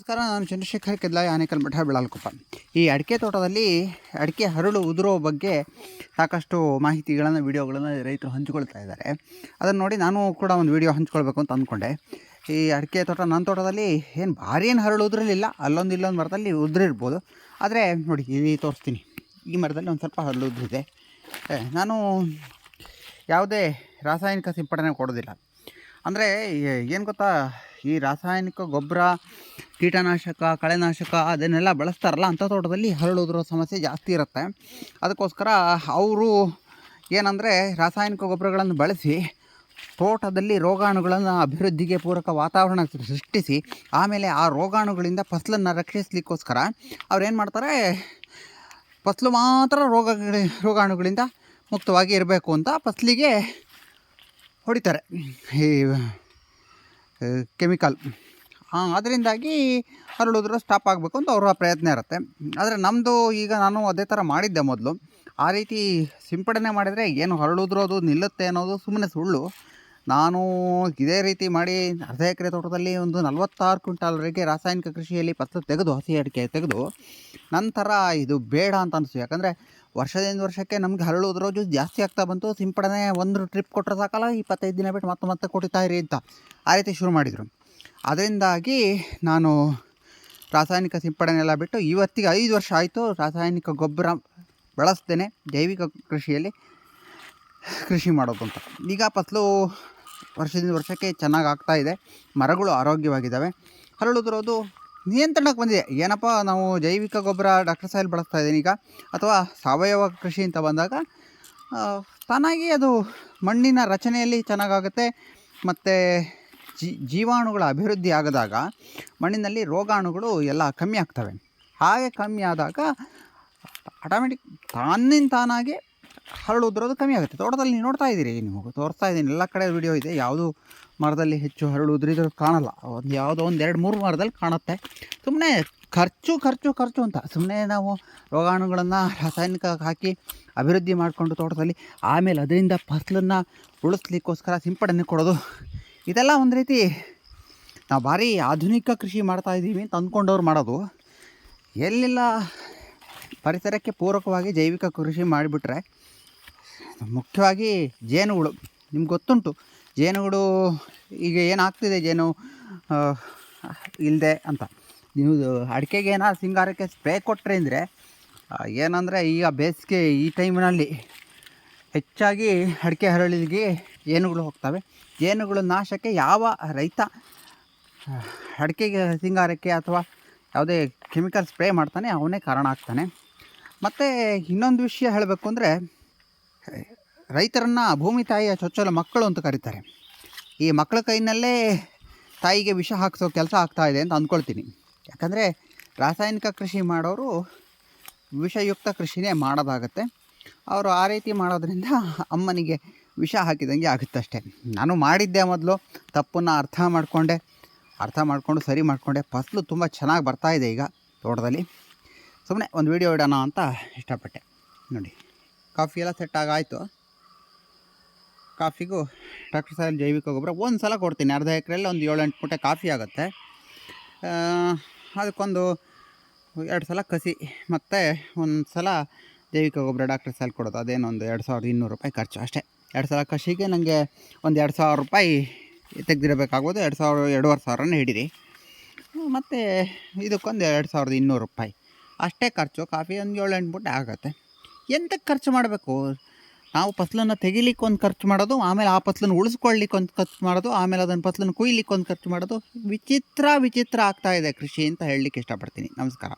ನಮಸ್ಕಾರ, ನಾನು ಚಂದ್ರಶೇಖರ್ ಕೆದ್ಲಾಯ, ಆನೇಕಲ್ ಮಠ, ಬೆಳಲ್ಕೊಪ್ಪ. ಈ ಅಡಿಕೆ ತೋಟದಲ್ಲಿ ಅಡಿಕೆ ಹರಳು ಉದುರೋ ಬಗ್ಗೆ ಸಾಕಷ್ಟು ಮಾಹಿತಿಗಳನ್ನು, ವಿಡಿಯೋಗಳನ್ನು ರೈತರು ಹಂಚಿಕೊಳ್ತಾ ಇದ್ದಾರೆ. ಅದನ್ನು ನೋಡಿ ನಾನು ಕೂಡ ಒಂದು ವಿಡಿಯೋ ಹಂಚ್ಕೊಳ್ಬೇಕು ಅಂತ ಅಂದ್ಕೊಂಡೆ. ಈ ಅಡಿಕೆ ತೋಟ ನನ್ನ ತೋಟದಲ್ಲಿ ಏನು ಭಾರಿ ಏನು ಹರಳು ಉದುರಲಿಲ್ಲ. ಅಲ್ಲೊಂದು ಇಲ್ಲೊಂದು ಮರದಲ್ಲಿ ಉದುರಿರ್ಬೋದು. ಆದರೆ ನೋಡಿ, ಇಲ್ಲಿ ತೋರಿಸ್ತೀನಿ. ಈ ಮರದಲ್ಲಿ ಒಂದು ಸ್ವಲ್ಪ ಹರಳು ಉದುರಿದೆ. ನಾನು ಯಾವುದೇ ರಾಸಾಯನಿಕ ಸಿಂಪಡಣೆ ಕೊಡೋದಿಲ್ಲ. ಅಂದರೆ ಏನು ಗೊತ್ತಾ? ಈ ರಾಸಾಯನಿಕ ಗೊಬ್ಬರ, ಕೀಟನಾಶಕ, ಕಳೆನಾಶಕ ಅದನ್ನೆಲ್ಲ ಬಳಸ್ತಾರಲ್ಲ ಅಂಥ ತೋಟದಲ್ಲಿ ಹರಳುದ್ರೋ ಸಮಸ್ಯೆ ಜಾಸ್ತಿ ಇರುತ್ತೆ. ಅದಕ್ಕೋಸ್ಕರ ಅವರು ಏನಂದರೆ ರಾಸಾಯನಿಕ ಗೊಬ್ಬರಗಳನ್ನು ಬಳಸಿ ತೋಟದಲ್ಲಿ ರೋಗಾಣುಗಳನ್ನು ಅಭಿವೃದ್ಧಿಗೆ ಪೂರಕ ವಾತಾವರಣ ಸೃಷ್ಟಿಸಿ, ಆಮೇಲೆ ಆ ರೋಗಾಣುಗಳಿಂದ ಫಸಲನ್ನು ರಕ್ಷಿಸಲಿಕ್ಕೋಸ್ಕರ ಏನು ಮಾಡ್ತಾರೆ, ಫಸಲು ಮಾತ್ರ ರೋಗ, ರೋಗಾಣುಗಳಿಂದ ಮುಕ್ತವಾಗಿ ಇರಬೇಕು ಅಂತ ಫಸಲಿಗೆ ಹೊಡಿತಾರೆ. ಈ ಕೆಮಿಕಲ್. ಅದರಿಂದಾಗಿ ಹರಳುದ್ರ ಸ್ಟಾಪ್ ಆಗಬೇಕು ಅಂತ ಅವರ ಪ್ರಯತ್ನ ಇರುತ್ತೆ. ಆದರೆ ನಮ್ಮದು ಈಗ ನಾನು ಅದೇ ಥರ ಮಾಡಿದ್ದೆ ಮೊದಲು. ಆ ರೀತಿ ಸಿಂಪಡಣೆ ಮಾಡಿದರೆ ಏನು ಹರಳುದ್ರೋದು ನಿಲ್ಲುತ್ತೆ ಅನ್ನೋದು ಸುಮ್ಮನೆ ಸುಳ್ಳು. ನಾನು ಇದೇ ರೀತಿ ಮಾಡಿ ಅರ್ಧ ಎಕರೆ ತೋಟದಲ್ಲಿ ಒಂದು ನಲವತ್ತಾರು ಕ್ವಿಂಟಾಲ್ವರೆಗೆ ರಾಸಾಯನಿಕ ಕೃಷಿಯಲ್ಲಿ ಫಸಲು ತೆಗೆದು ಹಸಿ ಅಡಿಕೆ ತೆಗೆದು ನಂತರ ಇದು ಬೇಡ ಅಂತ ಅನಿಸ್ತು. ಯಾಕಂದರೆ ವರ್ಷದಿಂದ ವರ್ಷಕ್ಕೆ ನಮ್ಗೆ ಹರಳು ಉದುರೋದು ಜಾಸ್ತಿ ಆಗ್ತಾ ಬಂತು. ಸಿಂಪಡಣೆ ಒಂದು ಟ್ರಿಪ್ ಕೊಟ್ಟರೆ ಸಾಕಲ್ಲ, ಇಪ್ಪತ್ತೈದು ದಿನ ಬಿಟ್ಟು ಮತ್ತೆ ಮತ್ತೆ ಕೊಡ್ತಾ ಇರಿ ಅಂತ ಆ ರೀತಿ ಶುರು ಮಾಡಿದರು. ಅದರಿಂದಾಗಿ ನಾನು ರಾಸಾಯನಿಕ ಸಿಂಪಡಣೆ ಎಲ್ಲ ಬಿಟ್ಟು ಇವತ್ತಿಗೆ ಐದು ವರ್ಷ ಆಯಿತು ರಾಸಾಯನಿಕ ಗೊಬ್ಬರ ಬಳಸ್ತೇನೆ ಜೈವಿಕ ಕೃಷಿಯಲ್ಲಿ ಕೃಷಿ ಮಾಡೋದು ಅಂತ. ಈಗ ಫಸಲು ವರ್ಷದಿಂದ ವರ್ಷಕ್ಕೆ ಚೆನ್ನಾಗಿ ಆಗ್ತಾಯಿದೆ ಮರಗಳು ಆರೋಗ್ಯವಾಗಿದ್ದಾವೆ. ಹರಳುದಿರೋದು ನಿಯಂತ್ರಣಕ್ಕೆ ಬಂದಿದೆ. ಏನಪ್ಪ, ನಾವು ಜೈವಿಕ ಗೊಬ್ಬರ ಡಾಕ್ಟರ್ ಸಾಯಿಲ್ ಬಳಸ್ತಾ ಇದ್ದೀನಿ ಈಗ. ಅಥವಾ ಸಾವಯವ ಕೃಷಿ ಅಂತ ಬಂದಾಗ ತಾನಾಗಿ ಅದು ಮಣ್ಣಿನ ರಚನೆಯಲ್ಲಿ ಚೆನ್ನಾಗಾಗುತ್ತೆ. ಮತ್ತು ಜೀವಾಣುಗಳ ಅಭಿವೃದ್ಧಿ ಆಗದಾಗ ಮಣ್ಣಿನಲ್ಲಿ ರೋಗಾಣುಗಳು ಎಲ್ಲ ಕಮ್ಮಿ ಆಗ್ತವೆ. ಹಾಗೆ ಕಮ್ಮಿ ಆದಾಗ ಆಟೋಮೆಟಿಕ್ ತಾನಿನ ತಾನಾಗಿ ಹರಳು ಉದುರೋದು ಕಮ್ಮಿ ಆಗುತ್ತೆ. ತೋಟದಲ್ಲಿ ನೀವು ನೋಡ್ತಾ ಇದ್ದೀರಿ ನಿಮಗೆ ತೋರಿಸ್ತಾ ಇದ್ದೀನಿ. ಎಲ್ಲ ಕಡೆ ವಿಡಿಯೋ ಇದೆ. ಯಾವುದು ಮರದಲ್ಲಿ ಹೆಚ್ಚು ಹರಳು ಉದುರಿದ್ರು ಕಾಣಲ್ಲ. ಒಂದು ಯಾವುದೋ ಒಂದು ಎರಡು ಮೂರು ಮರದಲ್ಲಿ ಕಾಣುತ್ತೆ. ಸುಮ್ಮನೆ ಖರ್ಚು ಖರ್ಚು ಖರ್ಚು ಅಂತ. ಸುಮ್ಮನೆ ನಾವು ರೋಗಾಣುಗಳನ್ನು ರಾಸಾಯನಿಕ ಹಾಕಿ ಅಭಿವೃದ್ಧಿ ಮಾಡಿಕೊಂಡು ತೋಟದಲ್ಲಿ ಆಮೇಲೆ ಅದರಿಂದ ಫಸಲನ್ನು ಉಳಿಸ್ಲಿಕ್ಕೋಸ್ಕರ ಸಿಂಪಡಣೆ ಕೊಡೋದು. ಇದೆಲ್ಲ ಒಂದು ರೀತಿ ನಾವು ಭಾರಿ ಆಧುನಿಕ ಕೃಷಿ ಮಾಡ್ತಾ ಇದ್ದೀವಿ ಅಂತ ಅಂದ್ಕೊಂಡವ್ರು ಮಾಡೋದು. ಎಲ್ಲೆಲ್ಲ ಪರಿಸರಕ್ಕೆ ಪೂರಕವಾಗಿ ಜೈವಿಕ ಕೃಷಿ ಮಾಡಿಬಿಟ್ರೆ ಮುಖ್ಯವಾಗಿ ಜೇನುಗಳು ನಿಮ್ಗೆ ಗೊತ್ತುಂಟು ಜೇನುಗಳು ಈಗ ಏನಾಗ್ತಿದೆ, ಜೇನು ಇಲ್ಲದೆ ಅಂತ. ನೀವು ಅಡಿಕೆಗೆ ಏನಾದ್ರು ಸಿಂಗಾರಕ್ಕೆ ಸ್ಪ್ರೇ ಕೊಟ್ಟರೆ ಅಂದರೆ ಏನಂದರೆ ಈಗ ಬೇಸಿಗೆ ಈ ಟೈಮಿನಲ್ಲಿ ಹೆಚ್ಚಾಗಿ ಅಡಿಕೆ ಹರಳಿಗೆ ಜೇನುಗಳು ಹೋಗ್ತವೆ. ಜೇನುಗಳು ನಾಶಕ್ಕೆ ಯಾವ ರೈತ ಅಡಿಕೆಗೆ ಸಿಂಗಾರಕ್ಕೆ ಅಥವಾ ಯಾವುದೇ ಕೆಮಿಕಲ್ ಸ್ಪ್ರೇ ಮಾಡ್ತಾನೆ, ಅವನೇ ಕಾರಣ ಆಗ್ತಾನೆ. ಮತ್ತು ಇನ್ನೊಂದು ವಿಷಯ ಹೇಳಬೇಕು ಅಂದರೆ ರೈತರನ್ನು ಭೂಮಿ ತಾಯಿಯ ಚೊಚ್ಚಲ ಮಕ್ಕಳು ಅಂತ ಕರೀತಾರೆ. ಈ ಮಕ್ಕಳ ಕೈನಲ್ಲೇ ತಾಯಿಗೆ ವಿಷ ಹಾಕಿಸೋ ಕೆಲಸ ಆಗ್ತಾ ಇದೆ ಅಂತ ಅಂದ್ಕೊಳ್ತೀನಿ ಯಾಕಂದರೆ ರಾಸಾಯನಿಕ ಕೃಷಿ ಮಾಡೋರು ವಿಷಯುಕ್ತ ಕೃಷಿನೇ ಮಾಡೋದಾಗತ್ತೆ. ಅವರು ಆ ರೀತಿ ಮಾಡೋದ್ರಿಂದ ಅಮ್ಮನಿಗೆ ವಿಷ ಹಾಕಿದಂಗೆ ಆಗುತ್ತಷ್ಟೇ ನಾನು ಮಾಡಿದ್ದೆ ಮೊದಲು, ತಪ್ಪನ್ನು ಅರ್ಥ ಮಾಡಿಕೊಂಡೆ, ಅರ್ಥ ಮಾಡಿಕೊಂಡು ಸರಿ ಮಾಡಿಕೊಂಡೆ. ಫಸಲು ತುಂಬ ಚೆನ್ನಾಗಿ ಬರ್ತಾ ಇದೆ ಈಗ ತೋಟದಲ್ಲಿ. ಸುಮ್ಮನೆ ಒಂದು ವೀಡಿಯೋ ಇಡೋಣ ಅಂತ ಇಷ್ಟಪಟ್ಟೆ. ನೋಡಿ. ಕಾಫಿ ಎಲ್ಲ ಸೆಟ್ ಆಗಾಯಿತು ಕಾಫಿಗೂ ಡಾಕ್ಟರ್ ಸಾಯಿಲ್ ಜೈವಿಕ ಗೊಬ್ಬರ ಒಂದು ಸಲ ಕೊಡ್ತೀನಿ. ಅರ್ಧ ಎಕರೆಯಲ್ಲಿ ಒಂದು ಏಳೆಂಟು ಮೂಟೆ ಕಾಫಿ ಆಗುತ್ತೆ. ಅದಕ್ಕೊಂದು ಎರಡು ಸಲ ಕಸಿ. ಮತ್ತು ಒಂದು ಸಲ ಜೈವಿಕ ಗೊಬ್ಬರ ಡಾಕ್ಟರ್ ಸಾಯಿಲ್ ಕೊಡೋದು. ಅದೇನೊಂದು ಎರಡು ಸಾವಿರದ ಇನ್ನೂರು ರೂಪಾಯಿ ಖರ್ಚು ಅಷ್ಟೇ. ಎರಡು ಸಲ ಕಸಿಗೆ ನನಗೆ ಒಂದು ಎರಡು ಸಾವಿರ ರೂಪಾಯಿ ತೆಗೆದಿರಬೇಕಾಗ್ಬೋದು. ಎರಡು ಸಾವಿರ, ಎರಡೂವರೆ ಸಾವಿರನೇ ಹಿಡೀರಿ. ಮತ್ತು ಇದಕ್ಕೊಂದು ಎರಡು ಸಾವಿರದ ಇನ್ನೂರು ರೂಪಾಯಿ. ಅಷ್ಟೇ ಖರ್ಚು. ಕಾಫಿ ಒಂದು ಏಳು ಎಂಟು ಆಗುತ್ತೆ. ಎಂತಕ್ಕೆ ಖರ್ಚು ಮಾಡಬೇಕು? ನಾವು ಫಸಲನ್ನು ತೆಗಿಲಿಕ್ಕೆ ಒಂದು ಖರ್ಚು ಮಾಡೋದು, ಆಮೇಲೆ ಆ ಫಸಲನ್ನು ಉಳಿಸ್ಕೊಳ್ಳಿಕ್ಕೆ ಒಂದು ಖರ್ಚು ಮಾಡೋದು, ಆಮೇಲೆ ಅದನ್ನು ಫಸಲನ್ನು ಕುಯ್ಲಿಕ್ಕೆ ಒಂದು ಖರ್ಚು ಮಾಡೋದು ವಿಚಿತ್ರ ವಿಚಿತ್ರ ಆಗ್ತಾ ಇದೆ ಕೃಷಿ ಅಂತ ಹೇಳಲಿಕ್ಕೆ ಇಷ್ಟಪಡ್ತೀನಿ. ನಮಸ್ಕಾರ.